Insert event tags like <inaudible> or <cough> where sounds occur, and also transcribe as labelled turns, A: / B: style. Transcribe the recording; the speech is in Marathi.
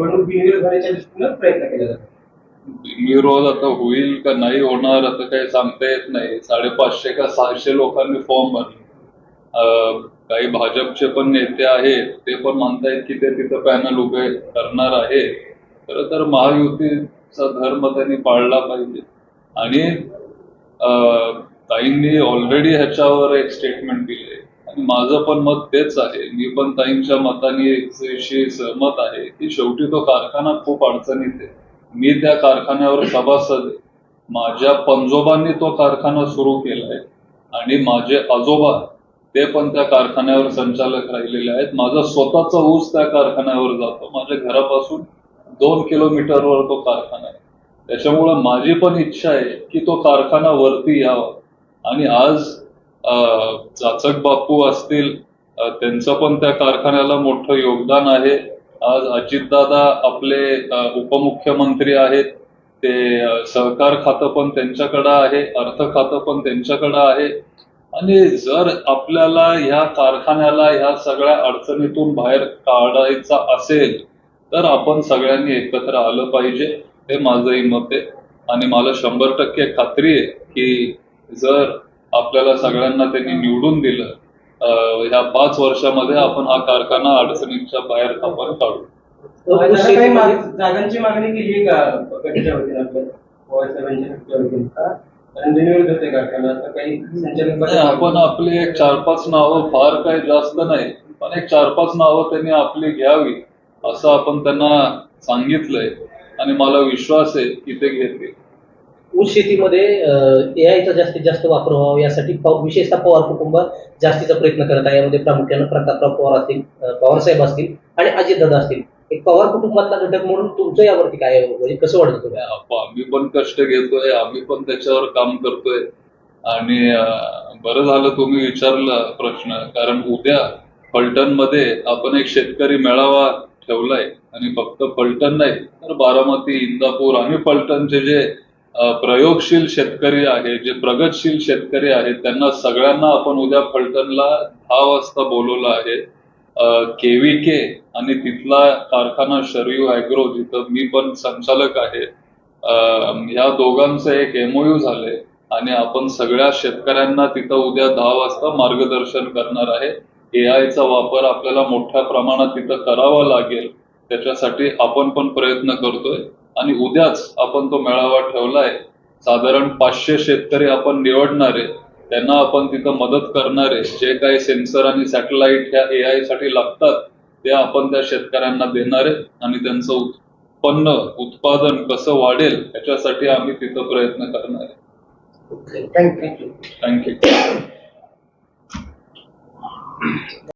A: निवडणूक बिनविरोध होण्याच्या दृष्टीनं प्रयत्न केला जातो
B: विरोध आता होईल का नाही होणार आता काही सांगता येत नाही. साडेपाचशे का सहाशे लोकांनी फॉर्म भरले. काही भाजपचे पण नेते आहेत ते पण म्हणतायत की ते तिथं पॅनल उभे करणार आहे. खरं तर महायुतीचा धर्म त्यांनी पाळला पाहिजे. आणि काहींनी ताईंनी ऑलरेडी ह्याच्यावर एक स्टेटमेंट दिली आहे. माझं पण मत तेच आहे. मी पण ताईंच्या मतांनी सहमत आहे की शेवटी तो कारखाना खूप अडचणीत आहे. मी त्या कारखान्यावर सभासद आहे. माझ्या पंजोबांनी तो कारखाना सुरू केलाय आणि माझे आजोबा ते पण त्या कारखान्यावर संचालक राहिलेले आहेत. माझा स्वतःचा ऊस त्या कारखान्यावर जातो. माझ्या घरापासून दोन किलोमीटरवर तो कारखाना आहे. त्याच्यामुळं माझी पण इच्छा आहे की तो कारखाना वरती यावा. आणि आज चाचक बापू असतील त्यांचं पण त्या कारखान्याला मोठं योगदान आहे. आज अजितदादा आपले उपमुख्यमंत्री आहेत. ते सहकार खातं पण त्यांच्याकडं आहे अर्थ खातं पण त्यांच्याकडं आहे. आणि जर आपल्याला ह्या कारखान्याला ह्या सगळ्या अडचणीतून बाहेर काढायचा असेल तर आपण सगळ्यांनी एकत्र आलं पाहिजे. हे माझंही मत आहे. आणि मला शंभर टक्के खात्री आहे की जर आपल्याला सगळ्यांना त्यांनी निवडून दिलं ह्या पाच वर्षामध्ये आपण हा कारखाना अडचणीच्या बाहेर आपण काढू.
A: जागांची मागणी केली का?
B: आपण आपली एक चार पाच नावं फार काही जास्त नाही पण एक चार पाच नावं त्यांनी आपली घ्यावी असं आपण त्यांना सांगितलंय. आणि मला विश्वास आहे की ते घेतील.
C: ऊस शेतीमध्ये ए आयचा जास्तीत जास्त वापर व्हावा यासाठी विशेषतः पवार कुटुंब जास्तीचा प्रयत्न करत आहे. यामध्ये प्रामुख्यानं प्रतापराव पवार असतील पवारसाहेब साहेब असतील आणि अजितदादा असतील. एक पवार कुटुंबातला घटक म्हणून तुमचं यावरती काय म्हणजे कसं वाटत
B: आम्ही पण कष्ट घेतोय आम्ही पण त्याच्यावर काम करतोय. आणि बरं झालं तुम्ही विचारलं प्रश्न कारण उद्या फलटणमध्ये आपण एक शेतकरी मेळावा ठेवलाय. आणि फक्त फलटण नाही तर बारामती इंदापूर आणि फलटणचे जे प्रयोगशील शेतकरी आहे जे प्रगतशील शेतकरी आहेत त्यांना सगळ्यांना आपण उद्या फलटणला दहा वाजता बोलवलं आहे. केव्हीके आणि तिथला कारखाना शरयू अॅग्रो जिथं मी पण संचालक आहे ह्या दोघांचं एक एमओयू झालंय आणि आपण सगळ्या शेतकऱ्यांना तिथं उद्या दहा वाजता मार्गदर्शन करणार आहे. ए आयचा वापर आपल्याला मोठ्या प्रमाणात तिथं करावा लागेल त्याच्यासाठी आपण पण प्रयत्न करतोय. आणि उद्याच आपण तो मेळावा ठेवलाय साधारण पाचशे शेतकरी आपण निवडणार आहे त्यांना आपण तिथं मदत करणार आहे. जे काही सेन्सर आणि सॅटेलाइट ह्या एआयसाठी लागतात ते आपण त्या शेतकऱ्यांना देणार आहे आणि त्यांचं उत्पन्न उत्पादन कसं वाढेल याच्यासाठी आम्ही तिथं प्रयत्न करणार आहे.
A: Thank you
B: thank you <clears throat>